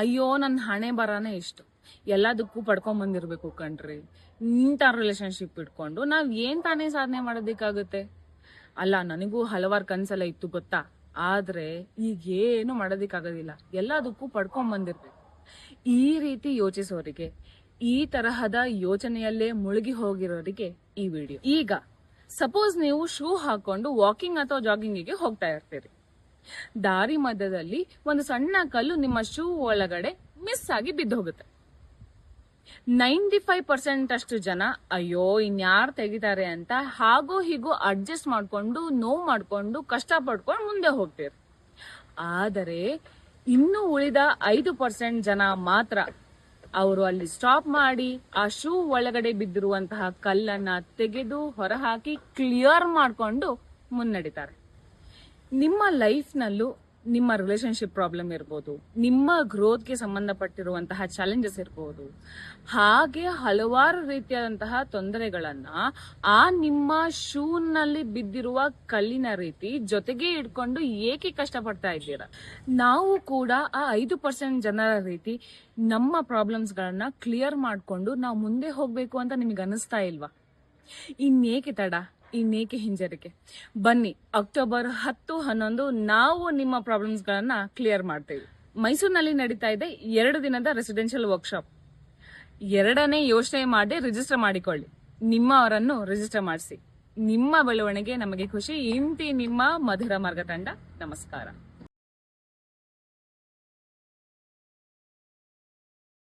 ಅಯ್ಯೋ ನನ್ನ ಹಣೆ ಬರಾನೆ ಇಷ್ಟು. ಎಲ್ಲದಕ್ಕೂ ಪಡ್ಕೊಂಡ್ ಬಂದಿರ್ಬೇಕು ಕಣ್ರಿ. ಇಂಥ ರಿಲೇಶನ್ಶಿಪ್ ಇಟ್ಕೊಂಡು ನಾವ್ ಏನ್ ತಾನೇ ಸಾಧನೆ ಮಾಡೋದಕ್ಕಾಗುತ್ತೆ? ಅಲ್ಲ, ನನಗೂ ಹಲವಾರು ಕನ್ಸೆಲ್ಲ ಇತ್ತು ಗೊತ್ತಾ? ಆದ್ರೆ ಈಗ ಏನು ಮಾಡೋದಕ್ಕಾಗೋದಿಲ್ಲ. ಎಲ್ಲದಕ್ಕೂ ಪಡ್ಕೊಂಡ್ ಬಂದಿರ್ಬೇಕು. ಈ ರೀತಿ ಯೋಚಿಸೋರಿಗೆ, ಈ ತರಹದ ಯೋಚನೆಯಲ್ಲೇ ಮುಳುಗಿ ಹೋಗಿರೋರಿಗೆ ಈ ವಿಡಿಯೋ. ಈಗ ಸಪೋಸ್ ನೀವು ಶೂ ಹಾಕೊಂಡು ವಾಕಿಂಗ್ ಅಥವಾ ಜಾಗಿಂಗಿಗೆ ಹೋಗ್ತಾ ಇರ್ತೀರಿ. ದಾರಿ ಮಧ್ಯದಲ್ಲಿ ಒಂದು ಸಣ್ಣ ಕಲ್ಲು ನಿಮ್ಮ ಶೂ ಒಳಗಡೆ ಮಿಸ್ ಆಗಿ ಬಿದ್ದು ಹೋಗುತ್ತೆ ನೈಂಟಿ ಫೈವ್ ಪರ್ಸೆಂಟ್ ಅಷ್ಟು ಜನ, ಅಯ್ಯೋ, ಇನ್ಯಾರು ತೆಗಿತಾರೆ ಅಂತ ಹಾಗೋ ಹೀಗೋ ಅಡ್ಜಸ್ಟ್ ಮಾಡ್ಕೊಂಡು, ನೋವು ಮಾಡ್ಕೊಂಡು ಕಷ್ಟ ಪಡ್ಕೊಂಡು ಮುಂದೆ ಹೋಗ್ತೀರಿ. ಆದರೆ ಇನ್ನು ಉಳಿದ ಐದು ಪರ್ಸೆಂಟ್ ಜನ ಮಾತ್ರ ಅವರು ಅಲ್ಲಿ ಸ್ಟಾಪ್ ಮಾಡಿ ಆ ಶೂ ಒಳಗಡೆ ಬಿದ್ದಿರುವಂತಹ ಕಲ್ಲನ್ನ ತೆಗೆದು ಹೊರಹಾಕಿ ಕ್ಲಿಯರ್ ಮಾಡ್ಕೊಂಡು ಮುನ್ನಡಿತಾರೆ. ನಿಮ್ಮ ಲೈಫ್ನಲ್ಲೂ ನಿಮ್ಮ ರಿಲೇಶನ್ಶಿಪ್ ಪ್ರಾಬ್ಲಮ್ ಇರ್ಬೋದು. ನಿಮ್ಮ ಗ್ರೋತ್ಗೆ ಸಂಬಂಧಪಟ್ಟಿರುವಂತಹ ಚಾಲೆಂಜಸ್ ಇರ್ಬೋದು. ಹಾಗೆ ಹಲವಾರು ರೀತಿಯಾದಂತಹ ತೊಂದರೆಗಳನ್ನ ಆ ನಿಮ್ಮ ಶೂನಲ್ಲಿ ಬಿದ್ದಿರುವ ಕಲ್ಲಿನ ರೀತಿ ಜೊತೆಗೆ ಇಟ್ಕೊಂಡು ಏಕೆ ಕಷ್ಟಪಡ್ತಾ ಇದ್ದೀರಾ? ನಾವು ಕೂಡ ಆ ಐದು ಪರ್ಸೆಂಟ್ ಜನರ ರೀತಿ ನಮ್ಮ ಪ್ರಾಬ್ಲಮ್ಸ್ಗಳನ್ನ ಕ್ಲಿಯರ್ ಮಾಡಿಕೊಂಡು ನಾವು ಮುಂದೆ ಹೋಗ್ಬೇಕು ಅಂತ ನಿಮಗೆ ಅನಿಸ್ತಾ ಇಲ್ವಾ? ಇನ್ನೇಕೆ ತಡ? ಇನ್ನೇಕೆ ಹಿಂಜರಿಕೆ. ಬನ್ನಿ, ಅಕ್ಟೋಬರ್ ಹತ್ತು, ಹನ್ನೊಂದು, ನಾವು ನಿಮ್ಮ ಪ್ರಾಬ್ಲಮ್ಸ್ ಗಳನ್ನ ಕ್ಲಿಯರ್ ಮಾಡ್ತೇವೆ. ಮೈಸೂರಿನಲ್ಲಿ ನಡೀತಾ ಇದೆ ಎರಡು ದಿನದ ರೆಸಿಡೆನ್ಷಿಯಲ್ ವರ್ಕ್ಶಾಪ್ ಎರಡನೇ ಯೋಚನೆ ಮಾಡಿ ರಿಜಿಸ್ಟರ್ ಮಾಡಿಕೊಳ್ಳಿ. ನಿಮ್ಮವರನ್ನು ರಿಜಿಸ್ಟರ್ ಮಾಡಿಸಿ. ನಿಮ್ಮ ಬೆಳವಣಿಗೆ ನಮಗೆ ಖುಷಿ. ಇಂತಿ ನಿಮ್ಮ ಮಧುರ ಮಾರ್ಗ ತಂಡ ನಮಸ್ಕಾರ.